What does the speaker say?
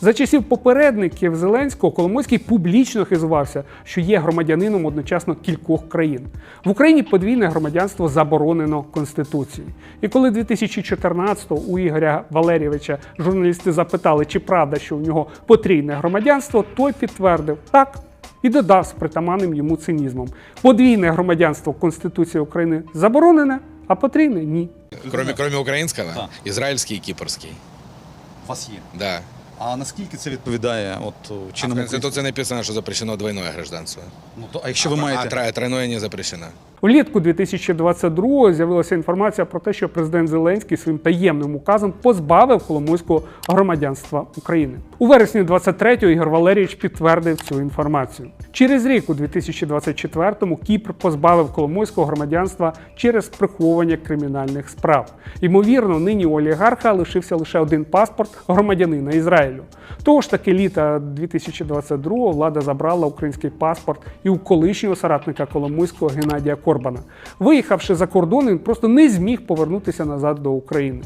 За часів попередників Зеленського Коломойський публічно хизувався, що є громадянином одночасно кількох країн. В Україні подвійне громадянство заборонено Конституцією. І коли 2014-го у Ігоря Валерійовича журналісти запитали, чи правда, що у нього потрійне громадянство, той підтвердив так. І додав з притаманним йому цинізмом: подвійне громадянство Конституції України заборонене, а потрійне ні. Кроме, кроме украинского, Да. израильский и кипрский. У вас є. Да. А наскільки це відповідає от чинному Конституции написано, що запрещено двойное гражданство. Ну, то, а якщо ви маєте а тро- тройное не запрещено. Влітку 2022-го з'явилася інформація про те, що президент Зеленський своїм таємним указом позбавив Коломойського громадянства України. У вересні 23-го Ігор Валерійович підтвердив цю інформацію. Через рік, у 2024-му, Кіпр позбавив Коломойського громадянства через приховування кримінальних справ. Ймовірно, нині у олігарха лишився лише один паспорт громадянина Ізраїлю. Того ж таки літа 2022-го влада забрала український паспорт і у колишнього соратника Коломойського Геннадія Корбана. Виїхавши за кордон, він просто не зміг повернутися назад до України.